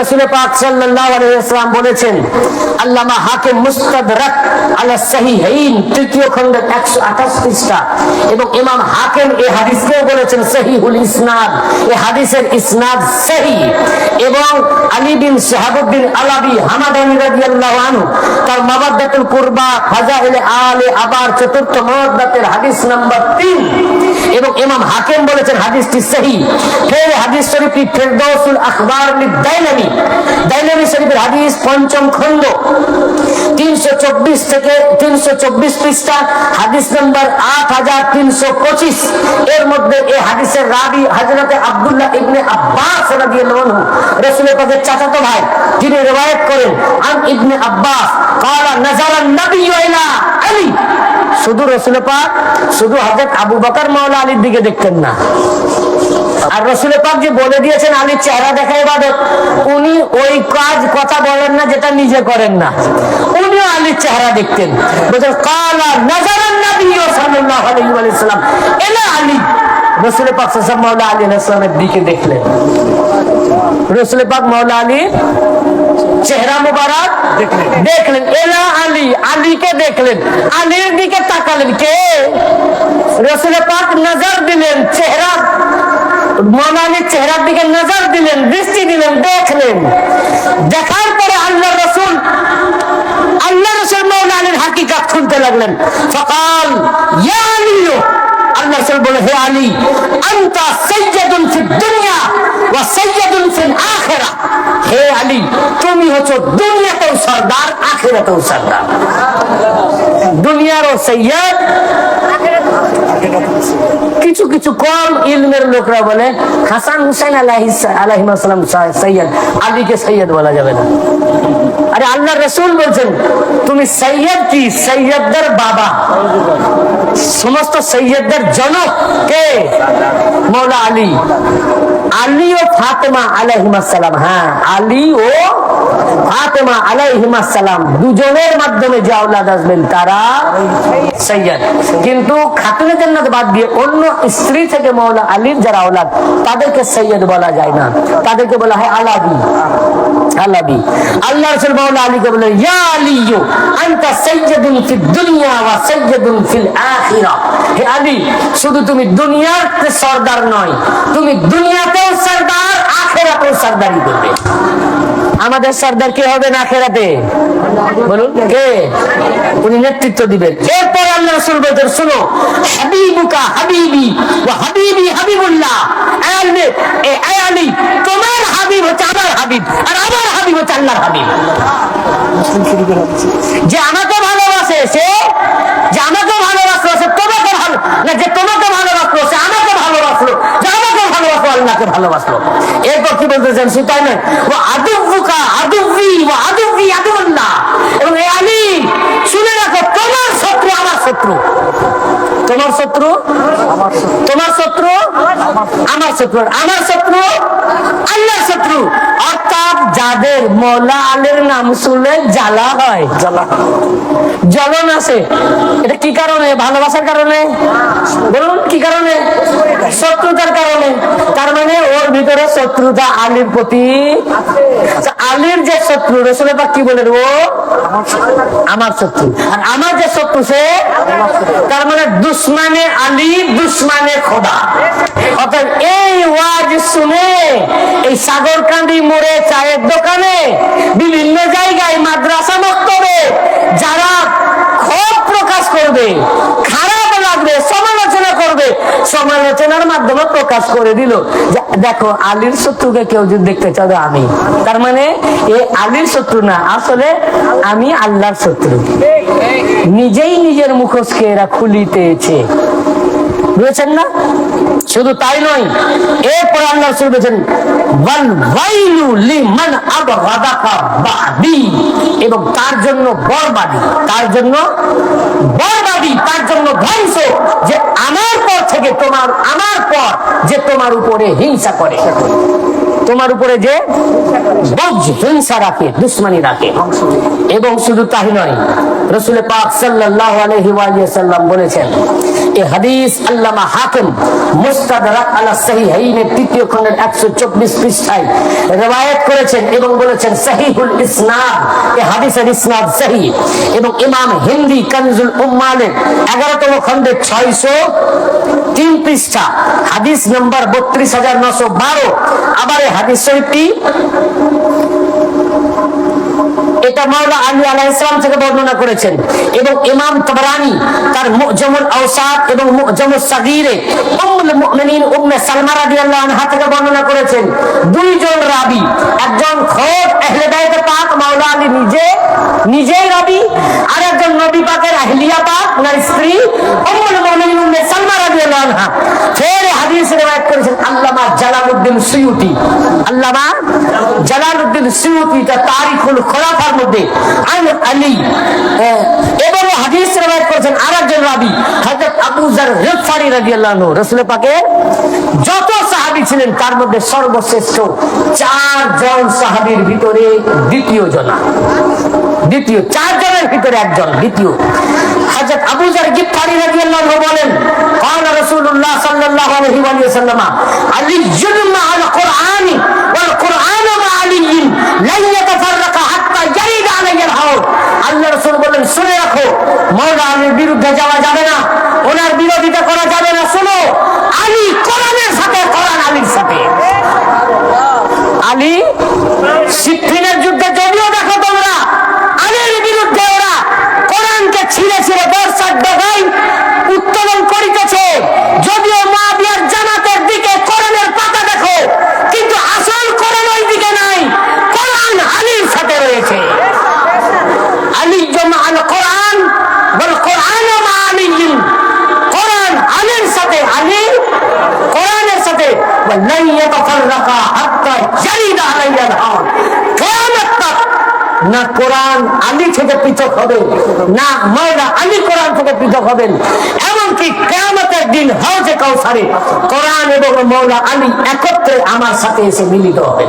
রসুল পাক সাল্লাল্লাহু আলাইহি ওয়াসাল্লাম বলেছেন, আল্লামা হাকিম মুস্তাদরাক আলা সহিহাইন, তৃতীয় খণ্ডের 128 পৃষ্ঠা। এবং ইমাম হাকিম এই হাদিসকেও বলেছেন, সহিহুল ইসনাদ। এই হাদিসের ইসনাদ সহি। এবং আলী বিন আলাবি হামাদানি রাদিয়াল্লাহু আনহু, তার মাবাদ্দাতুল কুরবা, ফাজাইলে আলে আবার চতুর্থ মাবাদ্দাতের হাদিস নাম্বার 3 এবং ইমাম হাকিম বলেছেন, হাদিসটি সহি। ফের ফেরদৌসুল আখবার দাইলামি দাইলামি শরীফের হাদিস পঞ্চম খণ্ড তিনশো চব্বিশ থেকে তিনশো চব্বিশ পৃষ্ঠা হাদিস নম্বর আট হাজার তিনশো পঁচিশ এর মধ্যে এই হাদিসের রাবি হজরতে আব্দুল্লাহ ইবনে আব্বাস রাদিয়াল্লাহু আনহু রাসূলের পাকের চাচাতো ভাই যিনি রিওয়ায়াত করেন আন ইবনে আব্বাস قال نزل النبي الى علي শুধু রসুল পাক শুধু হযরত আবু বকর মাওলা আলীর দিকে দেখতেন না আর রসুল পাক যে বলে দিয়েছেন আলীর চেহারা দেখা ইবাদত। উনি ওই কাজ, কথা বলেন না, যেটা নিজে করেন না। উনিও আলীর চেহারা দেখতেন। বলছেন কালা নাজারান নবী সাল্লাল্লাহু আলাইহি এলা আলী পাক আলী দিকে দেখলেন। পাক আলী চেহারা মুবারক দেখলেন, এলা আলী, আলীকে দেখলেন। আলীর দিকে তাকালেন, কে? রসুল পাক নজর দিলেন, চেহারা। মৌলানির চেহারার দিকে নজর দিলেন, দৃষ্টি দিলেন, দেখলেন। দেখার পরে আল্লাহ রসুল আল্লাহ রসুল মৌলানির হাকিকাত খুলতে লাগলেন। সকাল ইয়া আলিও আল্লাহ রসুল বলে, হে আলী, আন্তা সৈয়দুন ফিদ দুনিয়া ওয়া সৈয়দুন ফিল আখিরা। হে আলী, তুমি হচ্ছ দুনিয়াতেও সর্দার, আখিরাতেও সর্দার। দুনিয়ারও সৈয়দ কিছু কিছু কম ইলমের লোকরা বলে হাসান হুসাইন আলাহিমাসালাম সৈয়দ। আলীকে সৈয়দ বলা যাবে না। আরে আল্লাহ রসুল বলছেন, তুমি সৈয়দ কি? সৈয়দদের বাবা। সমস্ত সৈয়দদের জনক কে? মৌলা আলী। আলী ও ফাতেমা আলাইহিমাসালাম হ্যাঁ আলী ও ফাতেমা আলাইহিমাসালাম দুজনের মাধ্যমে যে আওলাদ আসবেন, তারা সৈয়দ। কিন্তু খাতুনে জান্নাত বাদ দিয়ে অন্য স্ত্রী থেকে মৌলা আলীর যারা আওলাদ, তাদেরকে সৈয়দ বলা যায় না। তাদেরকে বলা হয় আলাবি। আলাবি। আল্লাহ রাসূল আলীকে বলেন ইয়া আনতা সাইয়্যিদুন ফিদ দুনিয়া ওয়া সাইয়্যিদুন ফিল আখিরা। হে আলী, শুধু তুমি দুনিয়ার সর্দার নয়, তুমি দুনিয়াতেও সর্দার, আখিরাতেও সর্দারি করবে। আমাদের সর্দার কে হবে না আখেরাতে বলুন, কে? উনি নেতৃত্ব দিবেন। এরপর আল্লাহ রাসূল বলতেন, শুনো, হাবিবুকা হাবিবি ওয়া হাবিবি হাবিবুল্লাহ। তোমার হাবিব হচ্ছে আমার হাবিব, আর আমার হাবিব হচ্ছে আল্লাহর হাবিব। যে আমাকে ভালোবাসে সে, যে আমাকে ভালোবাসলো সে তোমাকে ভালো না, যে তোমাকে ভালোবাসলো সে আমাকে ভালোবাসলো, যে আমাকে ভালোবাসলো, আল্লাহকে ভালোবাসলো। বলতেছেন সেটাই ও ও এবং এই আলী শুনে রাখো তোমার শত্রু আমার শত্রু। তোমার শত্রু? তোমার শত্রু? আমার শত্রু। আমার শত্রু? আল্লাহর শত্রু। অর্থাৎ যাদের মৌলা আলের নাম শুনলে জ্বালা হয়। জ্বালা জ্বলন আসে এটা কি কারণে? ভালোবাসার কারণে? বলুন কি কারণে? শত্রুতার কারণে। তার মানে ওর ভিতরে শত্রুতা আলীর প্রতি আচ্ছা, আলীর যে শত্রু রসুলের পাক কি বলেন ও আমার শত্রু। আর আমার যে শত্রু সে তার মানে দুশ্মানে আলী দুশ্মানে খোদা। অর্থাৎ এই ওয়াজ শুনে এই সাগরকান্দি মোড়ে চায়ের দোকানে বিভিন্ন জায়গায় মাদ্রাসা মক্তবে যারা প্রকাশ করে দিল। দেখো, আলীর শত্রুকে কেউ যদি দেখতে চাও আমি। তার মানে এই আলীর শত্রু না, আসলে আমি আল্লাহর শত্রু। নিজেই নিজের মুখোশকে এরা খুলিতেছে বুঝেছেন না? শুধু তাই নয়, এরপর আল্লাহ রসুল বলেছেন এবং তার জন্য তার জন্য তার জন্য ধ্বংস যে আমার পর থেকে তোমার, আমার পর যে তোমার উপরে হিংসা করে। তোমার উপরে যে হিংসা রাখে, দুশ্মনী রাখে। এবং শুধু তাই নয়, রসুল পাক ওয়া সাল্লাম বলেছেন এই হাদিস আল্লামা হাকিম মুস্তাদরাক আলা সাহিহাইনের তৃতীয় খণ্ডের 124 পৃষ্ঠায় রওয়ায়াত করেছেন এবং বলেছেন, সহিহুল ইসনাদ এই হাদিসের ইসনাদ সহিহ এবং ইমাম হিন্দি কানজুল উম্মানের 11তম খণ্ডের 600 তিন পৃষ্ঠা, হাদিস নম্বর 32912 আবার হাদিস শরীফটি এটা মাওলা আলী আলাহ ইসলাম থেকে বর্ণনা করেছেন। এবং ইমাম তবরানি তার মুজমুল আওসাদ এবং মুজমুল সাগীরে উম্মে সালমা আনহা থেকে বর্ণনা করেছেন। দুইজন রাবী, একজন খোদ আহলে পাক, মাওলা আলী নিজে, নিজেই রাবী আর একজন নবী পাকের আহলিয়া পাক, ওনার স্ত্রী উম্মুল মুমিনিন উম্মে সালমা রাদিয়াল্লাহু আনহা। ফের এই হাদিস রিওয়ায়াত করেছেন আল্লামা জালালউদ্দিন সুয়ুতি। আল্লামা জালালউদ্দিন সুয়ুতি তার তারিখুল খোলাফার মধ্যে আন আলী। এবং হাদিস রিওয়ায়াত করেছেন আরেকজন রাবী, হযরত আবু জার গিফারি রাদিয়াল্লাহু রাসূল পাকের যত সাহাবী ছিলেন, তার মধ্যে সর্বশ্রেষ্ঠ চারজন সাহাবীর ভিতরে দ্বিতীয় জনা। দ্বিতীয়, চারজনের ভিতরে একজন, দ্বিতীয়। হযরত আবু জার গিফারি রাদিয়াল্লাহু বলেন রাসূলুল্লাহ সাল্লাল্লাহু আলাইহি ওয়া সাল্লাম আলিয়্যুন মাআল কুরআন ওয়াল কুরআন মা আলিয়্যিন লা ইয়াতাফাররাকা হাত্তা ইয়ারিদ আলাইহিল হাওর আল্লাহর রাসূল বলেন শুনে রাখো মওলা আলীর বিরুদ্ধে যাওয়া যাবে না ওনার বিরোধিতা করা যাবে না শুনো আলী কোরআনের সাথে কোরআন আলীর সাথে। আলী না কোরআন আলী থেকে পৃথক হবে, না আলী কোরআন থেকে পৃথক হবেন। এমনকি দিন হজে কোরআন এবং মৌলা আলী একত্রে আমার সাথে এসে মিলিত হবে।